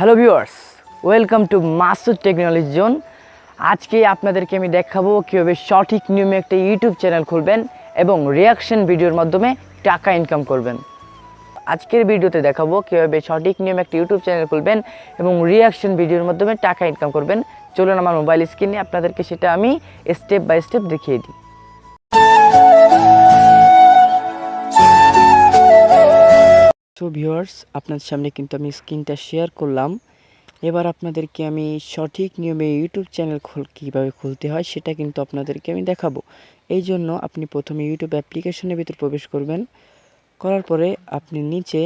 Hello viewers, welcome to Masud technology zone. আজকে আপনাদেরকে আমি দেখাবো কীভাবে সঠিক নিয়মে একটা ইউটিউব চ্যানেল খুলবেন এবং রিয়াকশন ভিডিওর মাধ্যমে টাকা ইনকাম করবেন। আজকের ভিডিওতে দেখাবো কীভাবে সঠিক নিয়মে একটা ইউটিউব চ্যানেল খুলবেন এবং রিয়াকশন ভিডিওর মাধ্যমে টাকা ইনকাম করবেন। চলুন আমার মোবাইল স্ক্রিনে আপনাদেরকে সেটা আমি স্টেপ বাই স্টেপ দেখিয়ে দিই। তো ভিউয়ার্স, আপনাদের সামনে কিন্তু আমি স্ক্রিনটা শেয়ার করলাম। এবার আপনাদেরকে আমি সঠিক নিয়মে ইউটিউব চ্যানেল খুল, কীভাবে খুলতে হয় সেটা কিন্তু আপনাদেরকে আমি দেখাবো। এই জন্য আপনি প্রথমে ইউটিউব অ্যাপ্লিকেশনের ভিতর প্রবেশ করবেন। করার পরে আপনি নিচে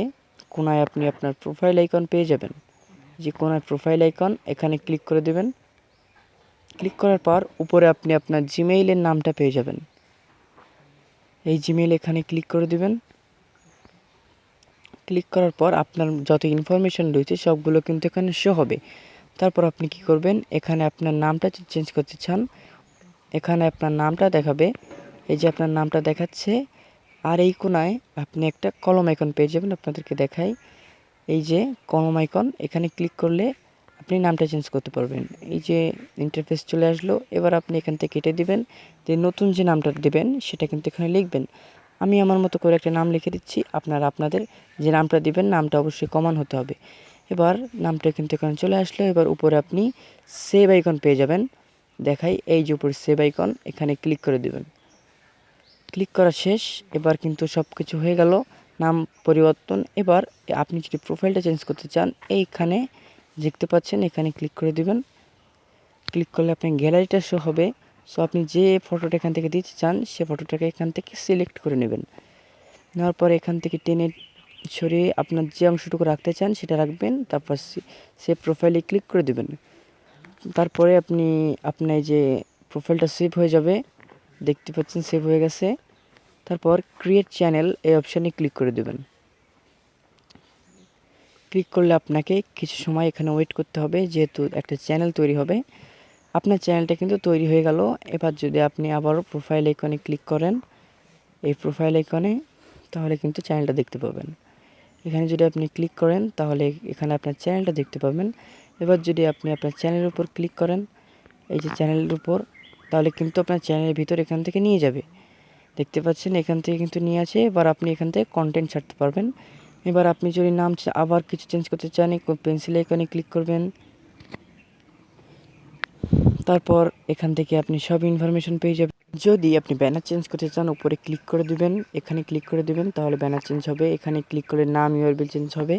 কোনায় আপনি আপনার প্রোফাইল আইকন পেয়ে যাবেন। যে কোনায় প্রোফাইল আইকন, এখানে ক্লিক করে দেবেন। ক্লিক করার পর উপরে আপনি আপনার জিমেইলের নামটা পেয়ে যাবেন। এই জিমেইল এখানে ক্লিক করে দিবেন। ক্লিক করার পর আপনার যত ইনফরমেশন রয়েছে সবগুলো কিন্তু এখানে শো হবে। তারপর আপনি কি করবেন? এখানে আপনার নামটা চেঞ্জ করতে চান, এখানে আপনার নামটা দেখাবে। এই যে আপনার নামটা দেখাচ্ছে, আর এই কোনায় আপনি একটা কলম আইকন পেয়ে যাবেন, আপনাদেরকে দেখাই। এই যে কলম আইকন এখানে ক্লিক করলে আপনি নামটা চেঞ্জ করতে পারবেন। এই যে ইন্টারফেস চলে আসলো, এবার আপনি এখান থেকে কেটে দিবেন। যে নতুন যে নামটা দেবেন, সেটা কিন্তু এখানে লিখবেন। আমি আমার মতো করে একটা নাম লিখে দিচ্ছি। আপনারা আপনাদের যে নামটা দিবেন, নামটা অবশ্যই কমান হতে হবে। এবার নামটা কিন্তু এখানে চলে আসলো। এবার উপরে আপনি সেভ আইকন পেয়ে যাবেন। দেখাই এই যে উপরে সেভ আইকন এখানে ক্লিক করে দিবেন। ক্লিক করা শেষ। এবার কিন্তু সব কিছু হয়ে গেল। নাম পরিবর্তন। এবার আপনি যদি প্রোফাইলটা চেঞ্জ করতে চান, এইখানে দেখতে পাচ্ছেন, এখানে ক্লিক করে দিবেন। ক্লিক করলে আপনি গ্যালারিটা শো হবে। সো আপনি যে ফটোটা এখান থেকে দিতে চান, সে ফটোটাকে এখান থেকে সিলেক্ট করে নেবেন। নেওয়ার পরে এখান থেকে টেনে সরিয়ে আপনার যে অংশটুকু রাখতে চান, সেটা রাখবেন। তারপর সে প্রোফাইলে ক্লিক করে দেবেন। তারপরে আপনি, আপনার যে প্রোফাইলটা সেভ হয়ে যাবে, দেখতে পাচ্ছেন সেভ হয়ে গেছে। তারপর ক্রিয়েট চ্যানেল এই অপশানে ক্লিক করে দেবেন। ক্লিক করলে আপনাকে কিছু সময় এখানে ওয়েট করতে হবে, যেহেতু একটা চ্যানেল তৈরি হবে। আপনার চ্যানেলটা কিন্তু তৈরি হয়ে গেল। এবার যদি আপনি আবারও প্রোফাইল আইকনে ক্লিক করেন, এই প্রোফাইল আইকনে তাহলে কিন্তু চ্যানেলটা দেখতে পাবেন। এখানে যদি আপনি ক্লিক করেন, তাহলে এখানে আপনার চ্যানেলটা দেখতে পাবেন। এবার যদি আপনি আপনার চ্যানেলের উপর ক্লিক করেন, এই যে চ্যানেলের উপর, তাহলে কিন্তু আপনার চ্যানেলের ভিতর এখান থেকে নিয়ে যাবে। দেখতে পাচ্ছেন, এখান থেকে কিন্তু নিয়ে আছে। এবার আপনি এখান থেকে কন্টেন্ট ছাড়তে পারবেন। এবার আপনি যদি নাম আবার কিছু চেঞ্জ করতে চান পেন্সিল আইকনে ক্লিক করবেন। তারপর এখান থেকে আপনি সব ইনফরমেশন পেয়ে যাবেন। যদি আপনি ব্যানার চেঞ্জ করতে চান, উপরে ক্লিক করে দিবেন, এখানে ক্লিক করে দিবেন, তাহলে ব্যানার চেঞ্জ হবে। এখানে ক্লিক করে নাম ইউআরবিল চেঞ্জ হবে।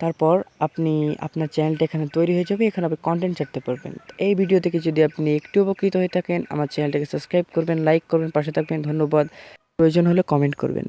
তারপর আপনি আপনার চ্যানেলটা এখানে তৈরি হয়ে যাবে, এখানে আপনি কন্টেন্ট ছাড়তে পারবেন। এই ভিডিও থেকে যদি আপনি একটু উপকৃত হয়ে থাকেন, আমার চ্যানেলটাকে সাবস্ক্রাইব করবেন লাইক করবেন, পাশে থাকবেন, ধন্যবাদ। প্রয়োজন হলে কমেন্ট করবেন।